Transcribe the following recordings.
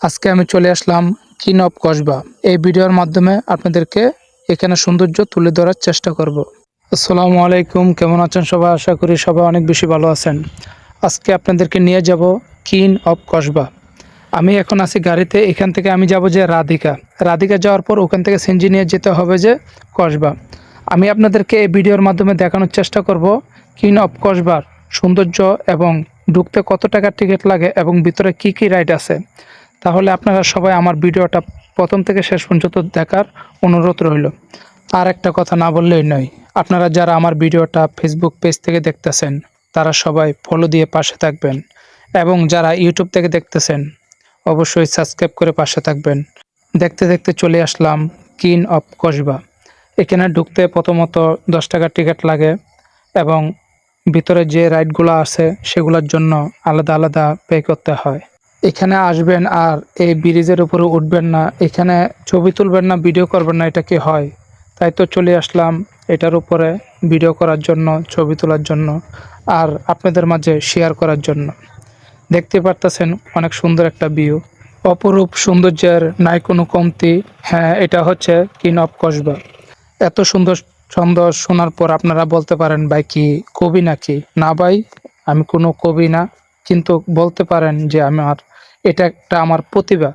আজকে আমি চলে আসলাম কিন অফ কসবা। এই ভিডিওর মাধ্যমে আপনাদেরকে এখানে সৌন্দর্য তুলে ধরার চেষ্টা করব। আসসালামু আলাইকুম, কেমন আছেন সবাই? আশা করি সবাই অনেক বেশি ভালো আছেন। আজকে আপনাদেরকে নিয়ে যাব কিন অফ কসবা। আমি এখন আছি গাড়িতে, এখান থেকে আমি যাব যে রাধিকা। রাধিকা যাওয়ার পর ওখান থেকে সেঞ্জি নিয়ে যেতে হবে যে কসবা। আমি আপনাদেরকে এই ভিডিওর মাধ্যমে দেখানোর চেষ্টা করব কিন অফ কসবার সৌন্দর্য এবং ঢুকতে কত টাকার টিকিট লাগে এবং ভিতরে কি কি রাইড আছে। তাহলে আপনারা সবাই আমার ভিডিওটা প্রথম থেকে শেষ পর্যন্ত দেখার অনুরোধ রইল। আর একটা কথা না বললেই নয়, আপনারা যারা আমার ভিডিওটা ফেসবুক পেজ থেকে দেখতেছেন, তারা সবাই ফলো দিয়ে পাশে থাকবেন এবং যারা ইউটিউব থেকে দেখতেছেন, অবশ্যই সাবস্ক্রাইব করে পাশে থাকবেন। দেখতে দেখতে চলে আসলাম কিন অফ কসবা এখানে ঢুকতে প্রথমত দশ টাকার টিকিট লাগে এবং ভিতরে যে রাইডগুলো আছে, সেগুলোর জন্য আলাদা আলাদা পে করতে হয়। এখানে আসবেন আর এই ব্রিজের উপরে উঠবেন না। এখানে ছবি তুলবেন না, ভিডিও করবেন না, এটা কি হয়? তাই তো চলে আসলাম এটার উপরে ভিডিও করার জন্য, ছবি তোলার জন্য আর আপনাদের মাঝে শেয়ার করার জন্য। দেখতে পারতেছেন অনেক সুন্দর একটা ভিউ অপরূপ সৌন্দর্যের নাই কোনো কমতি হ্যাঁ এটা হচ্ছে কিন অফ কসবা এত সুন্দর ছন্দ শোনার পর আপনারা বলতে পারেন, ভাই, কি কবি নাকি? না, ভাই, আমি কোনো কবি না, কিন্তু বলতে পারেন যে আমার এটা একটা আমার প্রতিভা।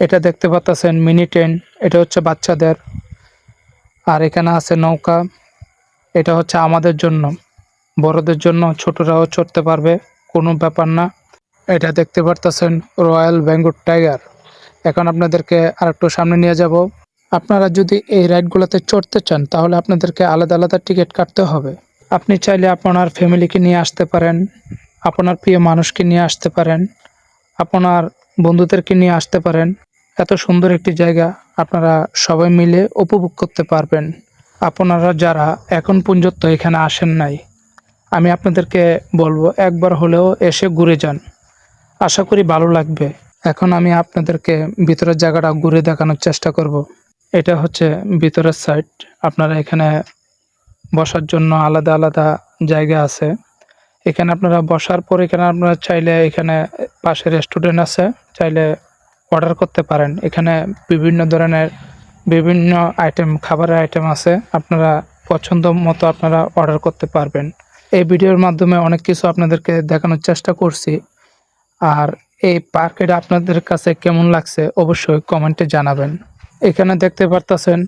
এটা দেখতে পাচ্ছেন মিনি ট্রেন, এটা হচ্ছে বাচ্চাদের। আর এখানে আছে নৌকা, এটা হচ্ছে আমাদের জন্য। বড়দের জন্য ছোটরাও চড়তে পারবে, কোনো ব্যাপার না। এটা দেখতে পারতেছেন রয়্যাল বেঙ্গল টাইগার। এখন আপনাদেরকে আরেকটু সামনে নিয়ে যাব। আপনারা যদি এই রাইডগুলোতে চড়তে চান, তাহলে আপনাদেরকে আলাদা আলাদা টিকিট কাটতে হবে। আপনি চাইলে আপনার ফ্যামিলিকে নিয়ে আসতে পারেন, আপনার প্রিয় মানুষকে নিয়ে আসতে পারেন। আপনার বন্ধুদেরকে নিয়ে আসতে পারেন। এত সুন্দর একটি জায়গা আপনারা সবাই মিলে উপভোগ করতে পারবেন। আপনারা যারা এখন পর্যন্ত এখানে আসেন নাই, আমি আপনাদেরকে বলব একবার হলেও এসে ঘুরে যান। আশা করি ভালো লাগবে। এখন আমি আপনাদেরকে ভিতরের জায়গাটা ঘুরে দেখানোর চেষ্টা করব। এটা হচ্ছে ভিতরের সাইড আপনারা এখানে বসার জন্য আলাদা আলাদা জায়গা আছে। এখানে আপনারা বসার পর এখানে আপনারা চাইলে এখানে পাশে রেস্টুরেন্ট আছে, চাইলে অর্ডার করতে পারেন। এখানে বিভিন্ন ধরনের বিভিন্ন আইটেম খাবারের আইটেম আছে, আপনারা পছন্দ মতো আপনারা অর্ডার করতে পারবেন। এই ভিডিওর মাধ্যমে অনেক কিছু আপনাদেরকে দেখানোর চেষ্টা করছি। আর এই পার্কটা আপনাদের কাছে কেমন লাগছে অবশ্যই কমেন্টে জানাবেন। এখানে দেখতে পারতেছেন,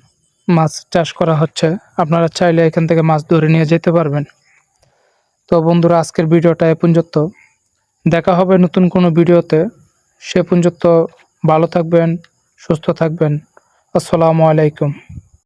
মাছ চাষ করা হচ্ছে। আপনারা চাইলে এখান থেকে মাছ ধরে নিয়ে যেতে পারবেন। তো বন্ধুরা, আজকের ভিডিওটা এ পর্যন্ত। দেখা হবে নতুন কোনো ভিডিওতে। সে পর্যন্ত ভালো থাকবেন সুস্থ থাকবেন। আসসালামু আলাইকুম।